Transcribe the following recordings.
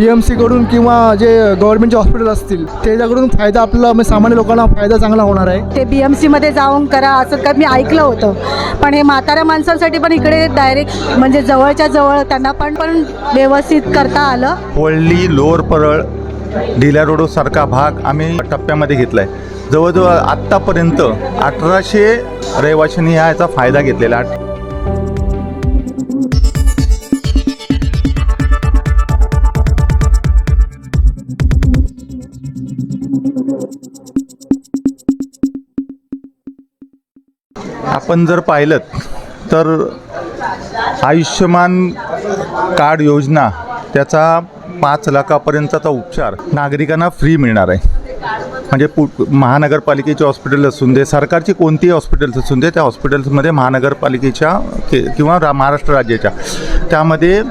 बी M सीकडून किंवा जे गव्हर्नमेंटचे हॉस्पिटल असतील त्याच्याकडून फायदा आपल्याला म्हणजे सामान्य लोकांना फायदा चांगला होणार आहे. ते बी एम सीमध्ये जाऊन करा असं का मी ऐकलं होतं. पण हे म्हाताऱ्या माणसांसाठी पण इकडे डायरेक्ट म्हणजे जवळच्या जवळ त्यांना पण पण व्यवस्थित करता आलं. वळली लोअर परळ ढिल्या रोडसारखा भाग आम्ही टप्प्यामध्ये घेतला आहे जवळजवळ आत्तापर्यंत अठराशे रहिवाशांनी ह्या याचा फायदा घेतलेला आहे. आपण जर पाहिलं तर आयुष्यमान कार्ड योजना त्याचा पाच लाखापर्यंतचा उपचार नागरिकांना फ्री मिळणार आहे. म्हणजे पु महानगरपालिकेचे हॉस्पिटल असून दे सरकारची कोणतीही हॉस्पिटल्स असून दे त्या हॉस्पिटल्समध्ये महानगरपालिकेच्या के किंवा रा महाराष्ट्र राज्याच्या त्यामध्ये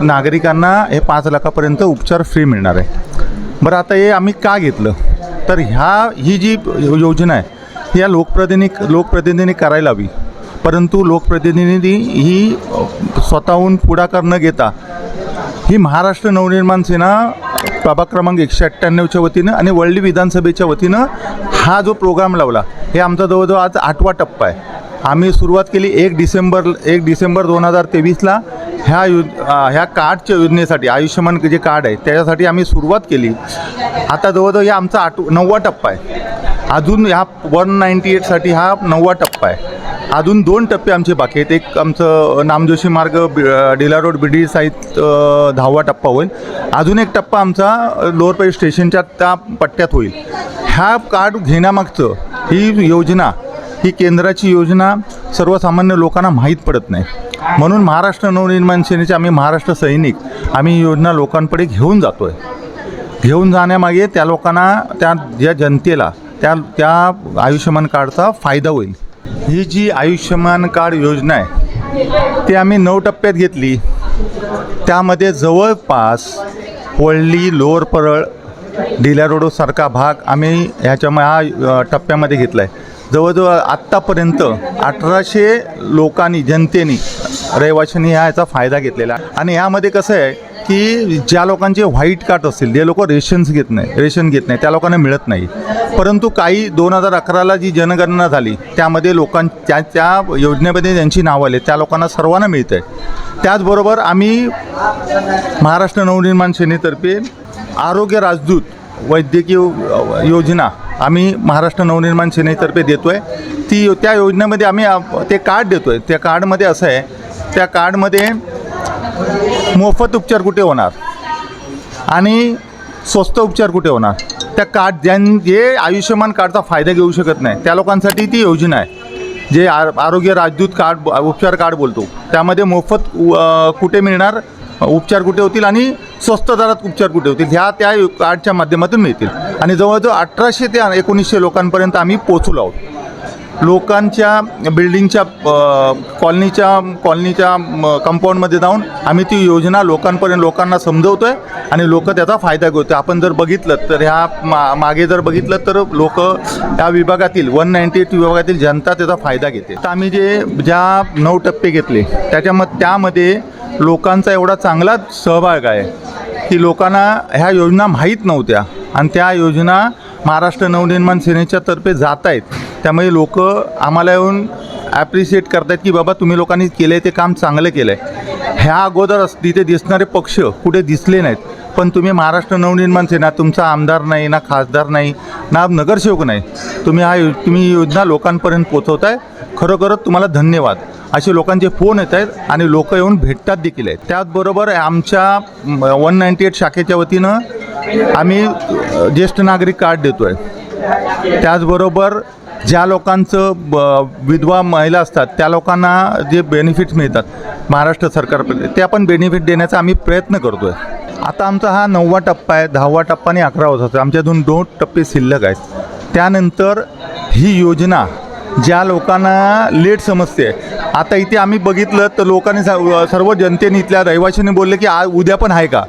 नागरिकांना हे पाच लाखापर्यंत उपचार फ्री मिळणार आहे. बरं आता हे आम्ही का घेतलं? तर ह्या ही जी योजना आहे या लोकप्रतिनिधी लोकप्रतिनिधींनी करायला हवी. परंतु लोकप्रतिनिधी ही स्वतःहून पुढाकार न घेता ही महाराष्ट्र नवनिर्माण सेना प्रभाग क्रमांक एकशे अठ्ठ्याण्णवच्या वतीनं आणि वळली विधानसभेच्या वतीनं हा जो प्रोग्राम लावला हे आमचा जवळजवळ आज आठवा टप्पा आहे. आम्ही सुरुवात केली एक डिसेंबर एक डिसेंबर दोन हजार तेवीसला ह्या यु ह्या कार्डच्या योजनेसाठी आयुष्यमान जे कार्ड आहे त्याच्यासाठी आम्ही सुरुवात केली. आता जवळजवळ हे आमचा आठ नववा टप्पा आहे. अजून ह्या वन नाईंटी एटसाठी हा नववा टप्पा आहे. अजून दोन टप्पे आमचे बाकी आहेत. एक आमचं नामजोशी मार्ग डिला रोड बिडी साईत दहावा टप्पा होईल. अजून एक टप्पा आमचा लोअर स्टेशनच्या त्या पट्ट्यात होईल. ह्या कार्ड घेण्यामागचं ही योजना ही केंद्राची योजना सर्वसामान्य लोकांना माहीत पडत नाही. म्हणून महाराष्ट्र नवनिर्माण सेनेचे आम्ही महाराष्ट्र सैनिक आम्ही ही योजना लोकांकडे घेऊन जातो आहे घेऊन जाण्यामागे त्या लोकांना त्या ज्या जनतेला त्या त्या आयुष्यमान कार्डचा फायदा होईल. ही जी आयुष्यमान कार्ड योजना आहे ती आम्ही नऊ टप्प्यात घेतली. त्यामध्ये जवळपास वळली लोअर परळ डिल्या रोडसारखा भाग आम्ही ह्याच्या ह्या टप्प्यामध्ये घेतला आहे जवळजवळ आत्तापर्यंत अठराशे लोकांनी जनतेने रहिवाशांनी ह्या याचा फायदा घेतलेला आहे. आणि यामध्ये कसं आहे की ज्या लोकांचे व्हाईट कार्ड असतील जे लोक रेशन्स घेत नाही रेशन घेत नाही त्या लोकांना मिळत नाही. परंतु काही दोन हजार अकराला जी जनगणना झाली त्यामध्ये लोकां त्या त्या योजनेमध्ये ज्यांची नावं आले त्या लोकांना सर्वांना मिळतं आहे त्याचबरोबर आम्ही महाराष्ट्र नवनिर्माण सेनेतर्फे आरोग्य राजदूत वैद्यकीय योजना आम्ही महाराष्ट्र नवनिर्माण सेनेतर्फे देतो आहे ती त्या योजनेमध्ये आम्ही ते कार्ड देतो आहे त्या कार्डमध्ये असं आहे त्या कार्डमध्ये मोफत उपचार कुठे होणार? आणि स्वस्त उपचार कुठे होणार? त्या कार्ड ज्यां जे आयुष्यमान कार्डचा फायदा घेऊ शकत नाही त्या लोकांसाठी ती योजना आहे. जे आ आरोग्य राजदूत कार्ड उपचार कार्ड बोलतो. त्यामध्ये मोफत उ- कुठे मिळणार? उपचार कुठे होतील आणि स्वस्त दरात उपचार कुठे होतील? ह्या त्या कार्डच्या माध्यमातून मिळतील. आणि जवळजवळ अठराशे ते एकोणीसशे लोकांपर्यंत आम्ही पोचलो आहोत. लोकांच्या बिल्डिंगच्या कॉलनीच्या कॉलनीच्या म, कंपाऊंडमध्ये जाऊन आम्ही ती योजना लोकांपर्यंत लोकांना समजवतो आहे आणि लोक त्याचा फायदा घेतो आपण जर बघितलं तर ह्या मा मागे जर बघितलं तर लोक त्या विभागातील वन नाईंटी एट विभागातील जनता त्याचा फायदा घेते. तर आम्ही जे ज्या नऊ टप्पे घेतले त्याच्यामध्ये त्यामध्ये लोकांचा एवढा चांगला सहभाग आहे की लोकांना ह्या योजना माहीत नव्हत्या. आणि त्या योजना महाराष्ट्र नवनिर्माण सेनेच्या तर्फे जात आहेत त्यामुळे लोक आम्हाला येऊन ॲप्रिशिएट करतायत की बाबा तुम्ही लोकांनी केलं आहे ते काम चांगलं केलं आहे ह्या अगोदर अस- तिथे दिसणारे पक्ष कुठे दिसले नाहीत. पण तुम्ही महाराष्ट्र नवनिर्माण सेना तुमचा आमदार नाही ना खासदार नाही ना नगरसेवक नाही. तुम्ही हा यो तुम्ही योजना लोकांपर्यंत पोचवताय खरोखरच तुम्हाला धन्यवाद. असे लोकांचे फोन येत आहेत आणि लोक येऊन भेटतात देखील आहेत. त्याचबरोबर आमच्या वन नाईंटी एट शाखेच्या वतीनं आम्ही ज्येष्ठ नागरिक कार्ड देतो आहे त्याचबरोबर ज्या लोकांचं ब विधवा महिला असतात त्या लोकांना जे बेनिफिट्स मिळतात महाराष्ट्र सरकारकडे ते आपण बेनिफिट देण्याचा आम्ही प्रयत्न करतो आहे आता आमचा हा नववा टप्पा आहे दहावा टप्पा आणि अकरावा होता आमच्यातून दोन टप्पे शिल्लक आहेत. त्यानंतर ही योजना ज्या लोकांना लेट समजते आता इथे आम्ही बघितलं तर लोकांनी स- सर्व जनतेने इथल्या रहिवाशांनी बोलले की आ उद्या पण आहे का?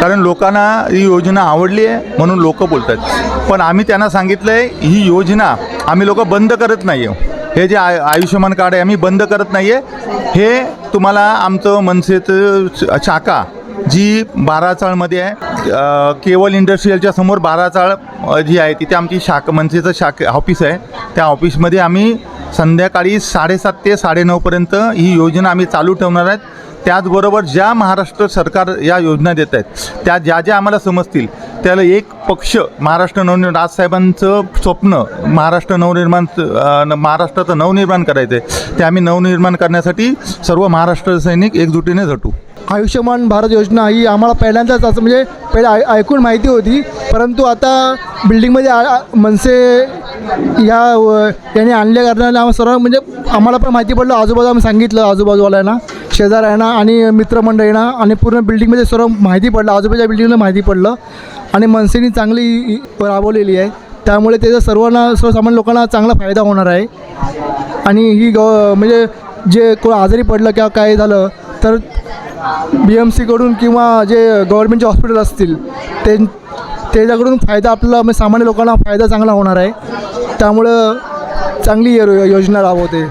कारण लोकांना ही योजना आवडली आहे म्हणून लोक बोलत आहेत पण आम्ही त्यांना सांगितलं आहे ही योजना आम्ही लोक बंद करत नाही आहे हे जे आय आयुष्यमान कार्ड आहे आम्ही बंद करत नाही आहे हे तुम्हाला आमचं मनसेचं शाखा जी बाराचाळमध्ये आहे केवल इंडस्ट्रीयलच्या समोर बाराचाळ जी आहे तिथे आमची शाख मनसेचं शाखा ऑफिस आहे. त्या ऑफिसमध्ये आम्ही संध्याकाळी साडेसात ते साडेनऊपर्यंत ही योजना आम्ही चालू ठेवणार आहेत. त्याचबरोबर ज्या महाराष्ट्र सरकार या योजना देत आहेत त्या ज्या ज्या आम्हाला समजतील त्याला एक पक्ष महाराष्ट्र नवनिर्माण राजसाहेबांचं स्वप्न महाराष्ट्र नवनिर्माण महाराष्ट्राचं नवनिर्माण करायचं आहे ते आम्ही नवनिर्माण करण्यासाठी सर्व महाराष्ट्र सैनिक एकजुटीने झटू. आयुष्यमान भारत योजना ही आम्हाला पहिल्यांदाच असं म्हणजे पहिले ऐ ऐकून माहिती होती परंतु आता बिल्डिंगमध्ये आ- मनसे या व- याने आणल्या कारणाने आम्हाला सर्व म्हणजे आम्हाला पण माहिती पडलं आजूबाजू आम्ही सांगितलं आजूबाजूवाल्यांना. शेजाऱ्यांना आणि मित्रमंडळींना आणि पूर्ण बिल्डिंगमध्ये सर्व माहिती पडलं. आजूबाजूच्या बिल्डिंगला माहिती पडलं. आणि मनसेनी चांगली राबवलेली आहे. त्यामुळे त्याचा सर्वांना सर्वसामान्य लोकांना चांगला फायदा होणार आहे. आणि ही गव म्हणजे जे कोण आजारी पडलं किंवा काय झालं तर बी एम सीकडून किंवा जे गव्हर्मेंटचे हॉस्पिटल असतील ते त्याच्याकडून फायदा आपल्याला म्हणजे सामान्य लोकांना फायदा चांगला होणार आहे. त्यामुळं चांगली यो- योजना राबवते.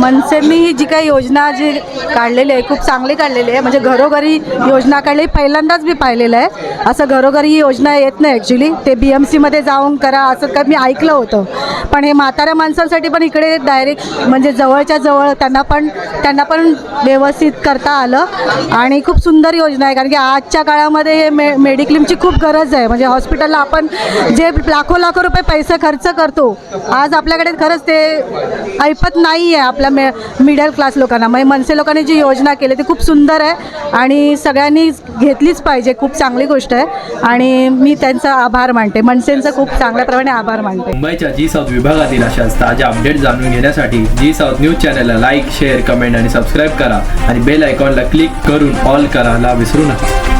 मनसे मी ही जी काही योजना जी काढलेली आहे खूप चांगली काढलेली आहे. म्हणजे घरोघरी योजना काढली पहिल्यांदाच मी पाहिलेलं आहे. असं घरोघरी ही योजना येत नाही ॲक्च्युली ते बी एम सीमध्ये जाऊन करा असं का मी ऐकलं होतं. पण हे म्हाताऱ्या माणसांसाठी पण इकडे डायरेक्ट म्हणजे जवळच्या जवळ त्यांना पण त्यांना पण व्यवस्थित करता आलं. आणि खूप सुंदर योजना आहे कारण की आजच्या काळामध्ये हे मे मेडिक्लेमची खूप गरज आहे. म्हणजे हॉस्पिटलला आपण जे लाखो लाखो रुपये पैसे खर्च करतो आज आपल्याकडे खरंच ते ऐपत नाही नाही आहे आपल्या मे मिडल क्लास लोकांना. म्हणजे मनसे लोकांनी जी योजना केली ती खूप सुंदर आहे आणि सगळ्यांनी घेतलीच पाहिजे. खूप चांगली गोष्ट आहे आणि मी त्यांचा आभार मानते. मनसेंचा खूप चांगल्या प्रमाणे आभार मानते. मुंबईच्या जी साऊथ विभागातील अशाच ताज्या अपडेट जाणून घेण्यासाठी जी साऊथ न्यूज चॅनलला लाईक शेअर कमेंट आणि सबस्क्राईब करा आणि बेल आयकॉनला क्लिक करून ऑल करायला विसरू नका.